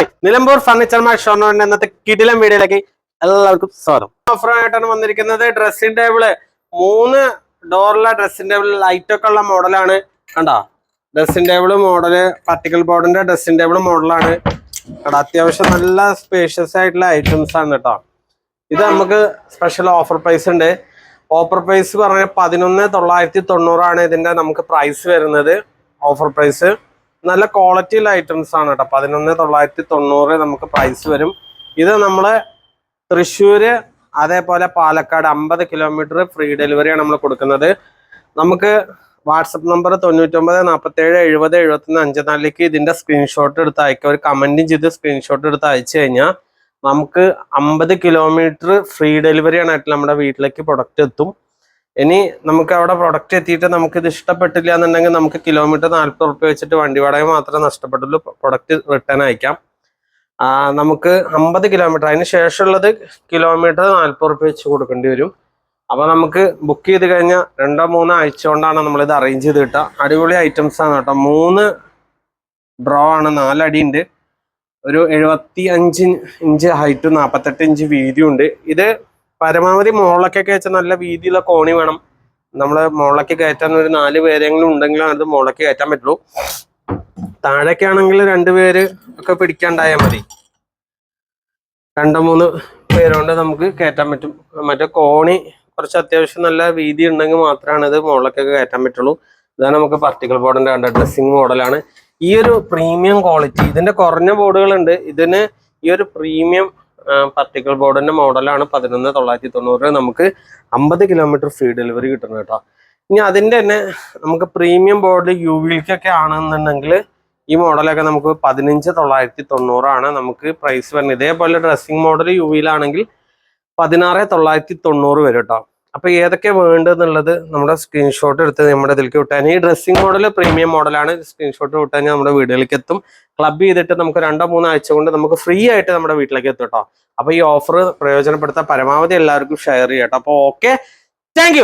Hi Nilambur furniture mart ഷോർണൂറിന്റെ ഇന്നത്തെ കിടിലം വീഡിയോയിലേക്ക് എല്ലാവർക്കും സ്വാഗതം. ഓഫറായിട്ടാണ് വന്നിരിക്കുന്നത് ഡ്രസ്സിംഗ് ടേബിൾ മൂന്ന് ഡോറിലെ ഡ്രസ്സിംഗ് ടേബിൾ ലൈറ്റ് ഒക്കെ ഉള്ള മോഡലാണ് കണ്ടോ? ഡ്രസ്സിംഗ് ടേബിൾ മോഡൽ പാർട്ടിക്കൽ ബോർഡിന്റെ ഡ്രസ്സിംഗ് ടേബിൾ മോഡലാണ് കണ്ടോ? അത്യാവശ്യം നല്ല സ്പേഷ്യസ് ആയിട്ടുള്ള ഐറ്റംസ് ആണ് കേട്ടോ. ഇത് നമുക്ക് സ്പെഷ്യൽ ഓഫർ പ്രൈസ് ഉണ്ട്. ഓഫർ പ്രൈസ് പറഞ്ഞാൽ പതിനൊന്ന് തൊള്ളായിരത്തി തൊണ്ണൂറാണ് ഇതിന്റെ നമുക്ക് പ്രൈസ് വരുന്നത്. ഓഫർ പ്രൈസ് നല്ല ക്വാളിറ്റിയുള്ള ഐറ്റംസ് ആണ് കേട്ടോ പതിനൊന്ന് തൊള്ളായിരത്തി തൊണ്ണൂറ് നമുക്ക് പ്രൈസ് വരും. ഇത് നമ്മൾ തൃശ്ശൂര് അതേപോലെ പാലക്കാട് അമ്പത് കിലോമീറ്റർ ഫ്രീ ഡെലിവറിയാണ് നമ്മൾ കൊടുക്കുന്നത്. നമുക്ക് വാട്സപ്പ് നമ്പർ തൊണ്ണൂറ്റൊമ്പത് നാൽപ്പത്തേഴ് എഴുപത് എഴുപത്തൊന്ന് അഞ്ചനാലിലേക്ക് ഇതിന്റെ സ്ക്രീൻഷോട്ട് എടുത്ത് അയക്കുക. ഒരു കമന്റും ചെയ്ത് സ്ക്രീൻഷോട്ട് എടുത്ത് അയച്ചു കഴിഞ്ഞാൽ നമുക്ക് അമ്പത് കിലോമീറ്റർ ഫ്രീ ഡെലിവറിയാണ് ആയിട്ട് നമ്മുടെ വീട്ടിലേക്ക് പ്രൊഡക്റ്റ് എത്തും. ഇനി നമുക്ക് അവിടെ പ്രൊഡക്റ്റ് എത്തിയിട്ട് നമുക്ക് ഇത് ഇഷ്ടപ്പെട്ടില്ല എന്നുണ്ടെങ്കിൽ നമുക്ക് കിലോമീറ്റർ നാൽപ്പത് റുപ്യ വെച്ചിട്ട് വണ്ടി വാടക മാത്രമേ നഷ്ടപ്പെട്ടുള്ളൂ. പ്രൊഡക്റ്റ് റിട്ടേൺ അയക്കാം. നമുക്ക് അമ്പത് കിലോമീറ്റർ അതിന് ശേഷമുള്ളത് കിലോമീറ്റർ നാൽപ്പത് റുപ്യ വെച്ച് കൊടുക്കേണ്ടി വരും. അപ്പൊ നമുക്ക് ബുക്ക് ചെയ്ത് കഴിഞ്ഞാൽ രണ്ടോ മൂന്നോ ആഴ്ച കൊണ്ടാണ് നമ്മളിത് അറേഞ്ച് ചെയ്ത് കിട്ടുക. അടിപൊളി ഐറ്റംസ് ആണ് കേട്ടോ. മൂന്ന് ഡ്രോ ആണ് നാലടി ഉണ്ട് ഒരു എഴുപത്തി അഞ്ച് ഇഞ്ച് ഹൈറ്റും നാൽപ്പത്തെട്ട് ഇഞ്ച് വീതിയും ഉണ്ട് ഇത് പരമാവധി മുകളിലൊക്കെ കയറ്റാൻ നല്ല വീതിയുള്ള കോണി വേണം. നമ്മൾ മുകളിലേക്ക് കയറ്റാൻ ഒരു നാല് പേരെങ്കിലും ഉണ്ടെങ്കിലും അത് മുകളിലേക്ക് കയറ്റാൻ പറ്റുള്ളൂ. താഴേക്ക് ആണെങ്കിൽ രണ്ടുപേര് ഒക്കെ പിടിക്കാണ്ടായാൽ മതി. രണ്ടോ മൂന്ന് പേരുകൊണ്ട് നമുക്ക് കയറ്റാൻ പറ്റും. മറ്റേ കോണി കുറച്ച് അത്യാവശ്യം നല്ല വീതി ഉണ്ടെങ്കിൽ മാത്രമാണ് ഇത് മുകളിലേക്കൊക്കെ കയറ്റാൻ പറ്റുള്ളൂ. ഇതാണ് നമുക്ക് പർട്ടിക്കൽ ബോർഡിന്റെ കണ്ട ഡ്രസ്സിങ് മോഡലാണ് ഈ ഒരു പ്രീമിയം ക്വാളിറ്റി ഇതിന്റെ കുറഞ്ഞ ബോർഡുകളുണ്ട് ഇതിന് ഈ ഒരു പ്രീമിയം പാർട്ടിക്കൽ ബോർഡിന്റെ മോഡലാണ് പതിനൊന്ന് തൊള്ളായിരത്തി തൊണ്ണൂറ് നമുക്ക് അമ്പത് കിലോമീറ്റർ ഫ്രീ ഡെലിവറി കിട്ടുന്നത് കേട്ടോ. ഇനി അതിന്റെ തന്നെ നമുക്ക് പ്രീമിയം ബോർഡ് യു വിൽക്കൊക്കെ ആണെന്നുണ്ടെങ്കിൽ ഈ മോഡലൊക്കെ നമുക്ക് പതിനഞ്ച് തൊള്ളായിരത്തി തൊണ്ണൂറാണ് നമുക്ക് പ്രൈസ് വരുന്നത്. ഇതേപോലെ ഡ്രസ്സിംഗ് മോഡൽ യു വിയിലാണെങ്കിൽ പതിനാറ് തൊള്ളായിരത്തി തൊണ്ണൂറ് വരും കേട്ടോ. അപ്പൊ ഏതൊക്കെ വേണ്ടതെന്നുള്ളത് നമ്മുടെ സ്ക്രീൻഷോട്ട് എടുത്ത് നമ്മുടെ ഇതിലേക്ക് വിട്ടാൽ ഈ ഡ്രസ്സിംഗ് മോഡൽ പ്രീമിയം മോഡലാണ് സ്ക്രീൻഷോട്ട് വിട്ടാൽ നമ്മുടെ വീടുകളിലേക്ക് എത്തും. ക്ലബ് ചെയ്തിട്ട് നമുക്ക് രണ്ടോ മൂന്നോ ആഴ്ച കൊണ്ട് നമുക്ക് ഫ്രീ ആയിട്ട് നമ്മുടെ വീട്ടിലേക്ക് എത്തും കേട്ടോ അപ്പൊ ഈ ഓഫർ പ്രയോജനപ്പെടുത്താൻ പരമാവധി എല്ലാവർക്കും ഷെയർ ചെയ്യാം കേട്ടോ അപ്പൊ ഓക്കെ താങ്ക്